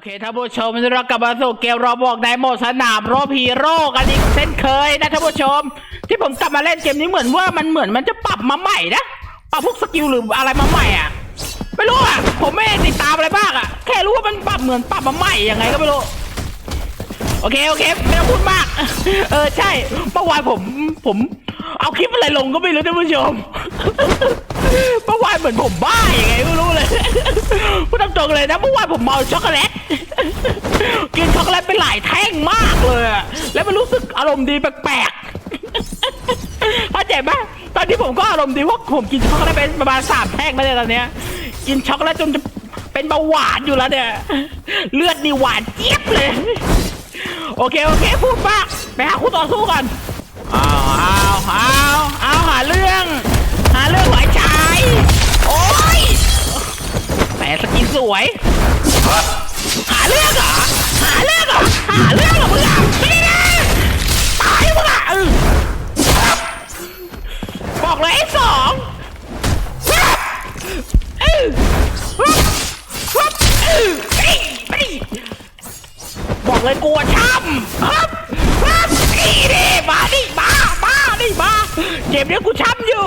อเคท่านผู้ชมเรากลับมาสู่เกมรอบอกไดโหมดสนามรบฮีโร่กันอีกเช่นเคยนะท่านผู้ชม ที่ผมกลับมาเล่นเกมนี้เหมือนว่ามันเหมือนมันจะปรับมาใหม่นะปรับพวกสกิลหรืออะไรมาใหม่อะไม่รู้อะผมไม่ติดตามอะไรบ้างอะแค่รู้ว่ามันปรับเหมือนปรับมาใหม่ยังไงก็ไม่รู้โอเคโอเคไม่ต้องพูดมาก เออใช่เมื่อวานผมผม เอาคลิปอะไรลงก็ไม่รู้ท่านผู้ชมเมื่อวานเหมือนผมบ้าอย่างไงไม่รู้เลยพูดตรงๆเลยนะเมื่อวานผมเมาช็อกโกแลต กินช็อกโกแลตไปหลายแท่งมากเลยอะแล้วมันรู้สึกอารมณ์ดีแปลกๆเข้าใจไหมตอนนี้ผมก็อารมณ์ดีเพราะผมกินช็อกโกแลตไปประมาณสามแท่งแล้วเนี่ยตอนเนี้ย กินช็อกโกแลตจนจะเป็นเบาหวานอยู่แล้วเนี่ย เลือดนี่หวานเจี๊ยบเลย โอเคโอเคพูดมากไปหาคู่ต่อสู้กันอ้าวอ้าวอ้าวอ้าวหาเรื่อง หาเรื่องหวายชาย โอ้ยแหมสกินสวย หาเรื่องเหรอหาเรื่องเหรอหาเรื่องเหรอมึงอะไม่ได้นะตายมึงอะเออบอกเลยไอ้สองเออเออเออไปดิไปดิบอกเลยกลัวช้ำครับครับนี่ดิมาดิมามาดิมาเจ็บเนี่ยกูช้ำอยู่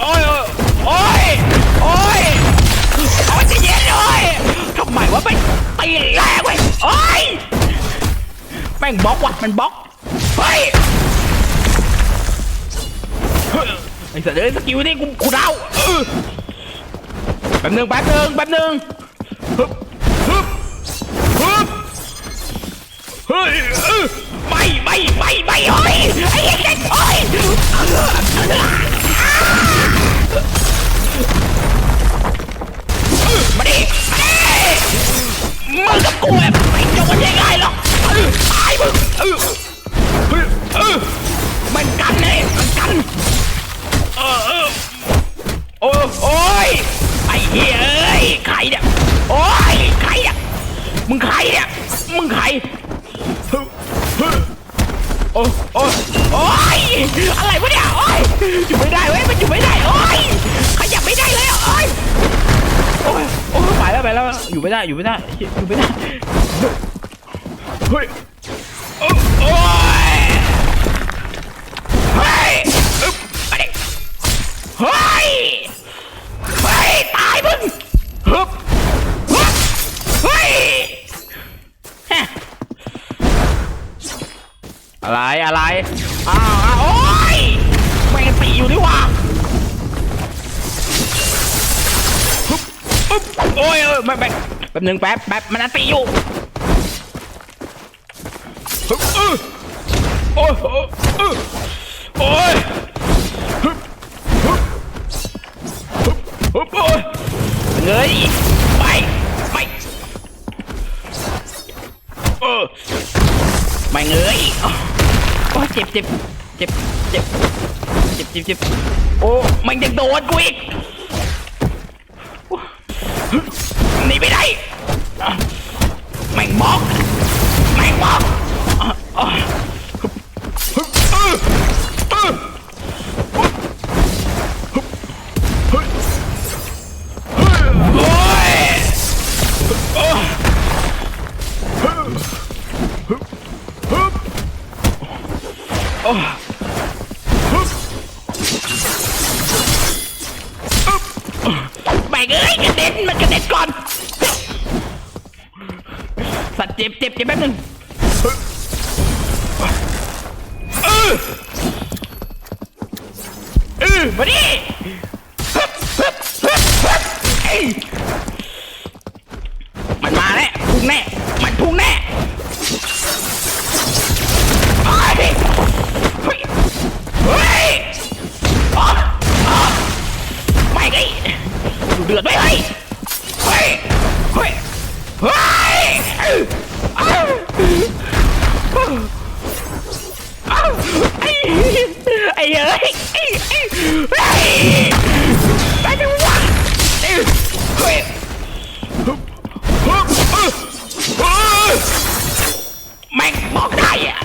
โอ้ยโอ้ยโอ้ยโอ้ยจะเย็นเลยทำไมวะไปตีแรงเว้ยโอ้ยแม่งบล็อกว่ะมันบล็อกเฮ้ยไอ้สัตว์เอ้ยสกิลนี่กูกูเดาเออแป๊บหนึงแป๊บหนึงแป๊บหนึงฮึบฮึบฮึบเฮ้ยไม่ไม่ไม่ไม่เฮ้ยไอ้เด็กเฮ้ย มาดิมาดิมึงกับกูแบบไม่จบกันยังไงหรอกตายมึงเออเออมันกันเลยมันกันเออเออโอ้โอ้ยไอ้เหี้ยเอ้ยใครเนี่ยโอ้ยใครเนี่ยมึงใครเนี่ยมึงใครฮึฮึโอ้โอ้โอ้ยอะไรวะ อยู่ไม่ได้อยู่ไม่ได้อยู่ไม่ได้เฮ้ยโอ้โอ้ยเฮ้ยอึ๊บมาดิเฮ้ยเฮ้ยตายมึงฮึบฮึบเฮ้ยฮะอะไรอะไรอ้าวอ้าวโอ้ยแม่งตีอยู่ดีหว่า โอ้ยเออแป๊บแป๊บแป๊บหนึ่งแป๊บแป๊บมันอันตีอยู่เออโอ้ยโอ้ยเออโอ้ยฮึบฮึบโอ้โหเงยไปไปเออไม่เงยโอ้ยเจ็บเจ็บเจ็บเจ็บเจ็บเจ็บเจ็บโอ้มันยังโดนกูอีก หนีไปไหนแม่งบอกแม่งบอก สัตว์เจ็บเจ็บเจ็บแป๊บหนึงเออเออมาดิฮึบฮึบฮึบฮึบเอ้ยมันมาแล้วพุ่งแน่ มันพุ่งแน่เฮ้ยเฮ้ยเฮ้ยอ๋ออ๋อไม่ไงดูเดือดไมเฮ้ยเฮ้ยเฮ้ยเฮ้ย ไอ้ไอ้เอ้ยไอ้ไอ้ไอ้ไปดูวะเอ้ยเฮ้ยแม่งบอกได้อะ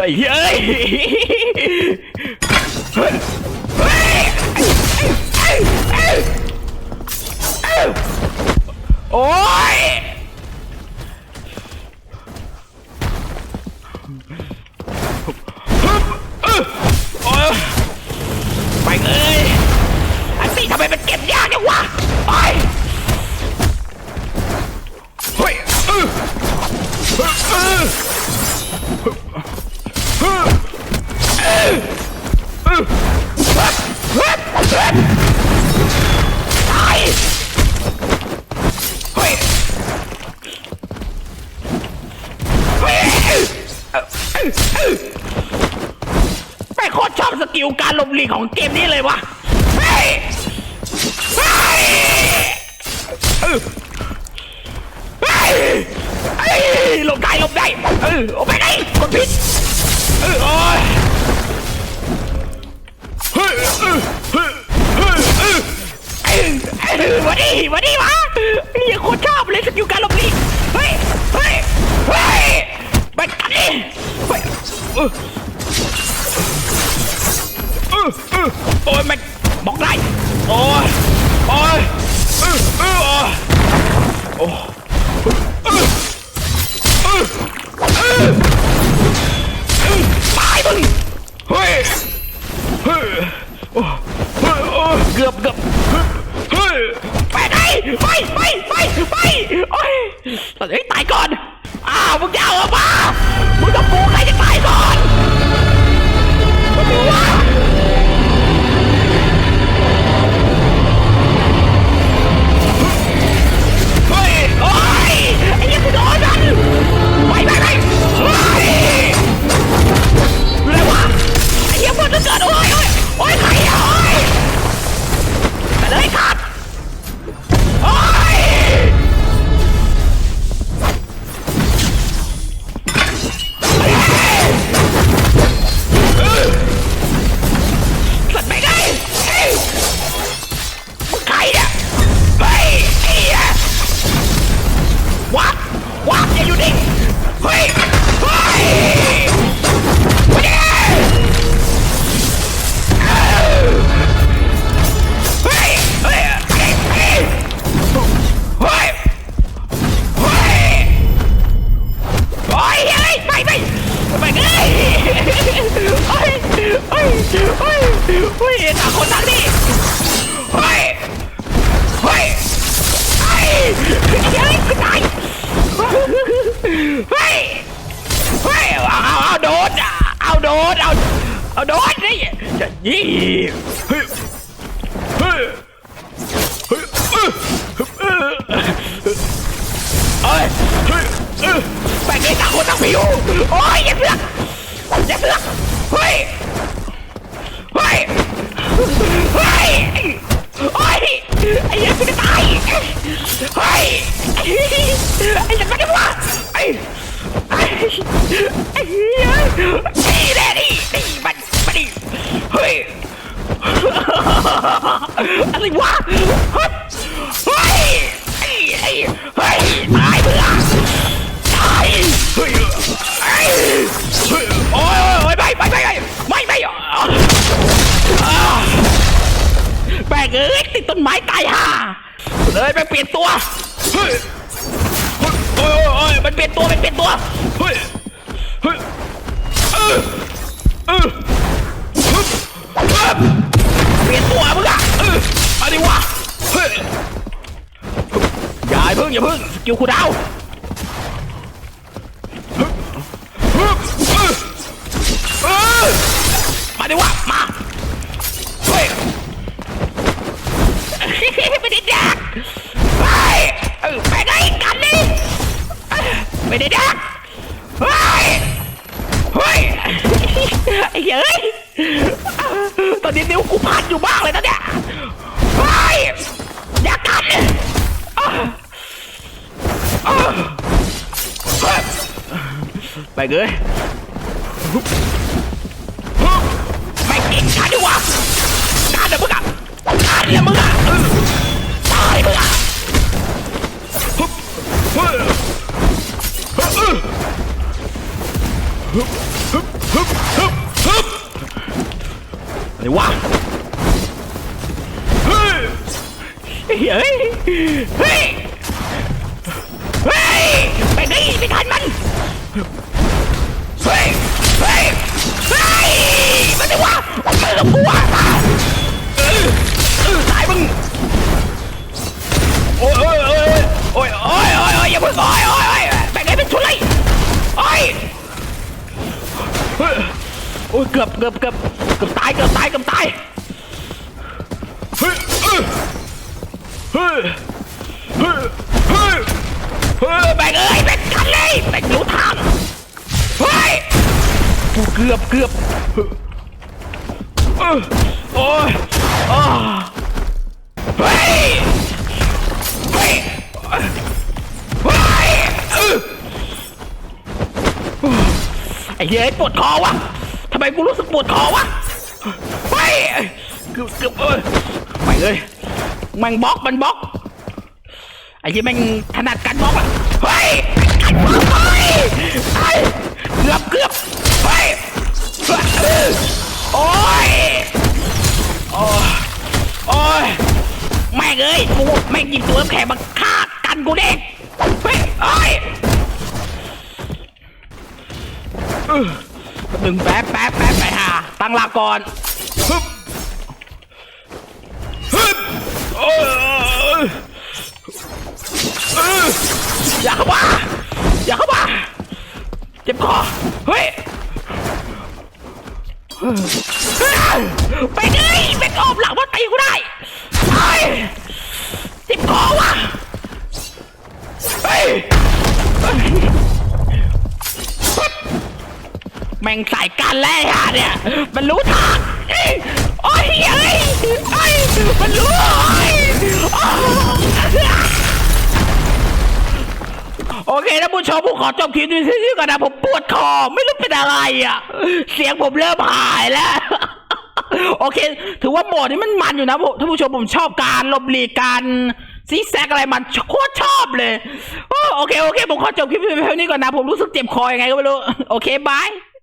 ไอ้เหี้ยเอ้ยเฮ้ยเฮ้ยเอ้ยเอ้ยเอ้ยโอ้ย ตายเฮ้ยเฮ้ยแม่งโคตรชอบสกิลการหลบหลีกของเกมนี้เลยวะเฮ้ยเฮ้ยเออเฮ้ยเฮ้ยหลบได้หลบได้เออออกไปไหนกดผิดเออโอ้ย มาดิมาดิวะเฮียโคตรชอบเลยสกิลการหลบหลีกเฮ้ยเฮ้ยเฮ้ยไปกันดิเฮ้ยโอ้ยมันบอกได้โอ้ยโอ้ยโอ้ย นเอาเอาโดนนี่จะยี่เฮ้ยเฮ้ยเฮ้ยเฮ้ยแบ่งให้ต่างคนต่างผิวโอ้ยอย่าเสือกอย่าเสือกเฮ้ยเฮ้ยเฮ้ยโอ้ยไอ้ยังกูจะตายเฮ้ยไอ้ยังไม่ได้วะไอ้ ไอ้ไอ้เหี้ยนี่แน่นี่นี่มันมันนี่เฮ้ยอะไรวะเฮ้ยเฮ้ยไอ้ไอ้เฮ้ยตายเบื่อตายเฮ้ยไอ้เฮ้ยโอ้ยโอ้ยไปไปไปไปไม่ไม่อ่าแบกเอ้ยติดต้นไม้ตายห่าเลยไปเปลี่ยนตัวเฮ้ยโอ้ยโอ้ยโอ้ยมันเปลี่ยนตัวมันเปลี่ยนตัว เฮ้ยเฮ้ยเออเฮึบฮึบเปลี่ยนตัวมึงอะเออมาดิวะเฮ้ยอย่าเพิ่งอย่าเพิ่งสกิลคูดาวน์ฮึบฮึบเออเออมาดิวะมา ไปเลยไม่กินกันดีกว่าการเดี๋ยวมึงอะการเดี๋ยวมึงอะเออตายมึงอะฮึบเฮ้ยฮึบฮึบฮึบฮึบฮึบฮึบอะไรวะเฮ้ยเฮ้ยเฮ้ยเฮ้ยไปดิไปทันมันเฮ้ยเฮ้ยเฮ้ยมันจะว่ามันจะกับกูอะเออเออตายมึงโอ้ยโอ้ยโอ้ยโอ้ยโอ้ยโอ้ยอย่าเพิ่งโอ้ยโอ้ยโอ้ยแบ่งให้เป็นชุดเลยโอ้ยเฮ้ยโอ้ยเกือบเกือบเกือบเกือบตายเกือบตายเกือบตายเฮ้ยเฮ้ยเฮ้ยเฮ้ยแบ่งเอ้ยแบ่งกันเลยแบ่งรู้ทาง เกือบเกือบโอ้ยอ้าเฮ้ยเฮ้ยเฮ้ยเออไอ้เหี้ยปวดคอวะทำไมกูรู้สึกปวดคอวะเฮ้ยเกือบเกือบเออไปเลยแมันบล็อกมันบล็อกไอ้ที่แม่งถนัดกันบล็อกอะเฮ้ยกันบล็อกเฮ้ยไอ้ โอ้ยโอ้ยโอ้ยแม่งเอ้ยกูแม่งหยิบตัวน้ำแข็งมาฆ่ากันกูเด็กเฮ้ยเอ้ยเออหนึ่งแป๊บแป๊บแป๊บไปหาตั้งหลักก่อนฮึบฮึบโอ้ยเอออย่าเข้ามาอย่าเข้ามาเจ็บคอเฮ้ยเฮ้ย ไปดิไปกอบหลังมาตีกูได้ไอ้ติ๊บคอว่ะเฮ้ยเฮ้ยแม่งสายกันแล้วไอ้ห่าเนี่ย มันรู้ทางเอ้ยโอ้ยเฮ้ยเฮ้ยมันรู้ โอเคนะผู้ชมผมขอจบคลิปนี้ที่ก่อนนะผมปวดคอไม่รู้เป็นอะไรอะ เสียงผมเริ่มหายแล้วโอเค ถือว่าโหมดนี้มันมันอยู่นะผมท่านผู้ชมผมชอบการลบหลีกการซีแซกอะไรมันโคตรชอบเลยโอเคโอเคผมขอจบคลิปนี้เพียงเท่านี้ก่อนนะผมรู้สึกเจ็บคอยังไงก็ไม่รู้ โอเคบาย